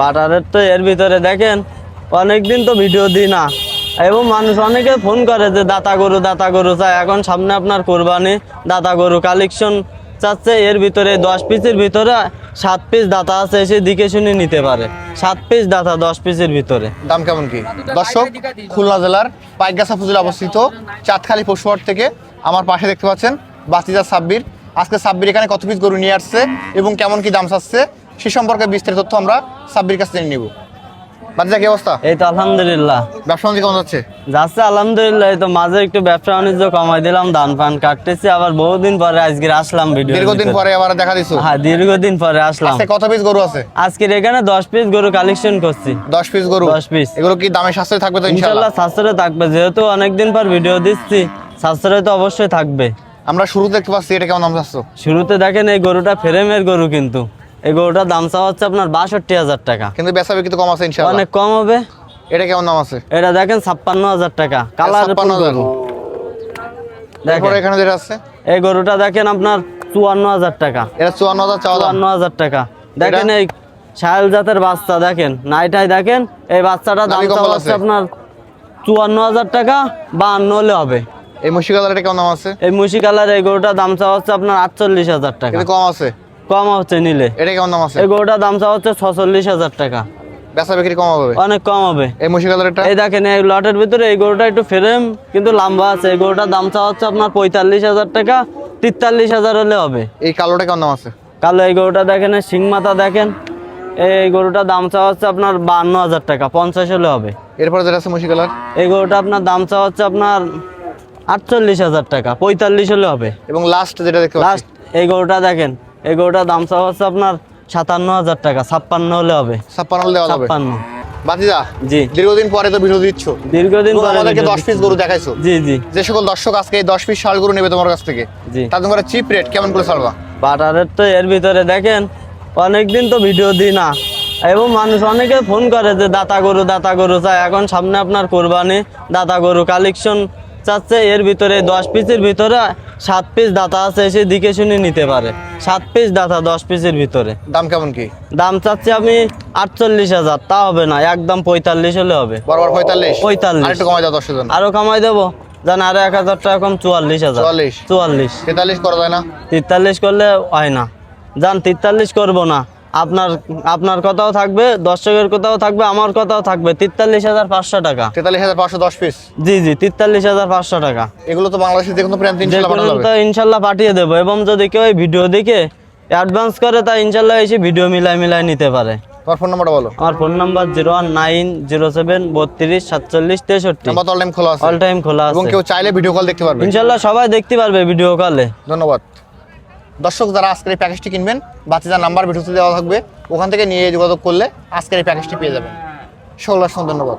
বাটারের তো এর ভিতরে দেখেন, অনেকদিন তো ভিডিও দিই না। এবং মানুষ অনেকে ফোন করে যে, দাতা গরু দাতা গরু চায় এখন সামনে আপনার কোরবানি, দাতা গরু কালেকশন চাচ্ছে। এর ভিতরে দশ পিসের ভিতরে সাত পিস দাতা আছে এসে দিকে শুনে নিতে পারে। সাত পিস দাতা, দশ পিসের ভিতরে। দাম কেমন কি? দর্শক, খুলনা জেলার পাইকগাছা ফুজুল অবস্থিত চাঁদখালি পশুহাট থেকে আমার পাশে দেখতে পাচ্ছেন বাতিজা সাব্বির। আজকে সাব্বির এখানে কত পিস গরু নিয়ে আসছে এবং কেমন কি দাম চাচ্ছে? সে সম্পর্কে বিস্তারিত তথ্য আমরা সাব্বির কাছে জেনে নিব। কি অবস্থা? এই তো আলহামদুলিল্লাহ। ব্যবসা বাণিজ্য কেমন যাচ্ছে? যাচ্ছে আলহামদুলিল্লাহ এই তো মাঝে একটু ব্যবসা বাণিজ্য কমাই দিলাম ধান ফান কাটতেছি আবার বহুদিন পরে আজকে আসলাম ভিডিও দীর্ঘদিন পরে আবার দেখা দিছো? হ্যাঁ দীর্ঘদিন পরে আসলাম। আজকে কত পিস গরু আছে? আজকের এখানে দশ পিস গরু কালেকশন করছি। দশ পিস গরু? 10 piece। এগুলো কি দামে সাশ্রয় থাকবে তো সাশ্রয় থাকবে যেহেতু অনেকদিন পর ভিডিও দিচ্ছি সাশ্রয় তো অবশ্যই থাকবে। আমরা শুরুতে দেখতে পাচ্ছি এটা কেমন দাম চাচ্ছ শুরুতে দেখেন এই গরুটা ফ্রেমের গরু কিন্তু। এই গরুটার দাম চাওয়া হচ্ছে আপনার বাষট্টি হাজার টাকা। কিন্তু বেচা বিক্রি তো কম আছে অনেক কম হবে। এটা কেমন দাম আছে? এটা দেখেন ছাপ্পান্ন হাজার টাকা। কালার 56,000 গরু। তারপরে এখানে যেটা আছে? এই গরুটা দেখেন আপনার চুয়ান্ন হাজার টাকা। এটা চুয়ান্ন হাজার চুয়ান্ন হাজার টাকা। দেখেন এই শায়াল জাতের বাচ্চা দেখেন। নাইটাই দেখেন এই বাচ্চাটা দাম হচ্ছে আপনার চুয়ান্ন হাজার টাকা বা আন্ন হলে হবে। এই মুশি কালার এটা কেমন দাম আছে? এই মুশি কালার এই গরুটার দাম চাওয়া হচ্ছে আপনার আটচল্লিশ হাজার টাকা। কিন্তু কম আছে? কম হচ্ছে নিলে। এটা কেমন দাম আছে? এই গরুটার দাম চাওয়া হচ্ছে ছচল্লিশ হাজার টাকা। বেচা বিক্রি কম হবে? অনেক কম হবে। এই মুশি কালার এটা? এই দেখেন এই লটের ভিতরে এই গরুটা একটু ফ্রেম কিন্তু লম্বা আছে। এই গরুটার দাম চাওয়া হচ্ছে আপনার পঁয়তাল্লিশ হাজার টাকা তেতাল্লিশ হাজার হলে হবে। এই কালোটা কেমন দাম আছে? কালো এই গরুটা দেখেন শিং মাথা দেখেন এই গরুটার দাম চাওয়া হচ্ছে আপনার বান্ন হাজার টাকা পঞ্চাশ হলে হবে। এরপরে যেটা আছে মুশি কালার? এই গরুটা আপনার দাম চাওয়া হচ্ছে আপনার আটচল্লিশ হাজার টাকা পঁয়তাল্লিশ হলে হবে। এবং লাস্ট যেটা দেখতে লাস্ট এই গরুটা দেখেন এই গরুটার দাম চাওয়া হচ্ছে আপনার সাতান্ন হাজার টাকা ছাপ্পান্ন হলে হবে। ছাপ্পান্ন হলে ছাপ্পান্ন। বাতিদা জি। দীর্ঘদিন পরে তো ভিডিও দিচ্ছ। দীর্ঘদিন পরে আমাদেরকে পিস গরু দেখাইছো। জি জি। যে সকল দর্শক আজকে এই দশ পিস শাল গরু নেবে তোমার কাছ থেকে। জি। তার তোমরা চিপ রেট কেমন করে ছাড়বা? বাটারের তো এর ভিতরে দেখেন অনেকদিন তো ভিডিও দিই না। এবং মানুষ অনেকে ফোন করে যে দাতা গরু দাতা গরু চায় এখন সামনে আপনার কোরবানি দাতা গরু কালেকশন চাচ্ছে এর ভিতরে দশ পিসের ভিতরে সাত পিস দাতা আছে এসে দিকে শুনে নিতে পারে। সাত পিস দাতা দশ পিসের ভিতরে। দাম কেমন কি? দাম চাচ্ছি আমি আটচল্লিশ হাজার। তা হবে না একদম পঁয়তাল্লিশ হলে হবে। বরাবর পঁয়তাল্লিশ? পঁয়তাল্লিশ। কমাই দাও দশের আরও কামাই দেবো? জান আরও এক হাজার টাকা কম চুয়াল্লিশ হাজার। চুয়াল্লিশ। তেতাল্লিশ করা যায় না? তেতাল্লিশ করলে হয় না। যান তেতাল্লিশ করব না। আপনার আপনার কথাও থাকবে দর্শকের কথাও থাকবে আমার কথাও থাকবে। তেতাল্লিশ হাজার পাঁচশো টাকা। তেতাল্লিশ হাজার পাঁচশো দশ পিস জি জি তেতাল্লিশ হাজার পাঁচশো টাকা। এগুলো তো বাংলাদেশের যে কোনো প্রান্ত ইনশাল্লাহ পাঠিয়ে দেবো এবং যদি কেউ এই ভিডিও দেখে অ্যাডভান্স করে তা ইনশাল্লাহ এসে ভিডিও মিলাই মিলাই নিতে পারে। তোমার ফোন নাম্বারটা বলো। আমার phone number zero one nine zero seven বত্রিশ সাতচল্লিশ তেষট্টি। নাম্বার অল টাইম খোলা আছে। অল টাইম খোলা এবং কেউ চাইলে ভিডিও কল দেখতে পারবে। ইনশাল্লাহ সবাই দেখতে পারবে ভিডিও কলে ধন্যবাদ। দর্শক যারা আজকের এই প্যাকেজটি কিনবেন বাচ্চাদের নাম্বার ভিডিওতে দেওয়া থাকবে, ওখান থেকে নিয়ে যোগাযোগ করলে আজকের এই প্যাকেজটি পেয়ে যাবেন। সকল ধন্যবাদ।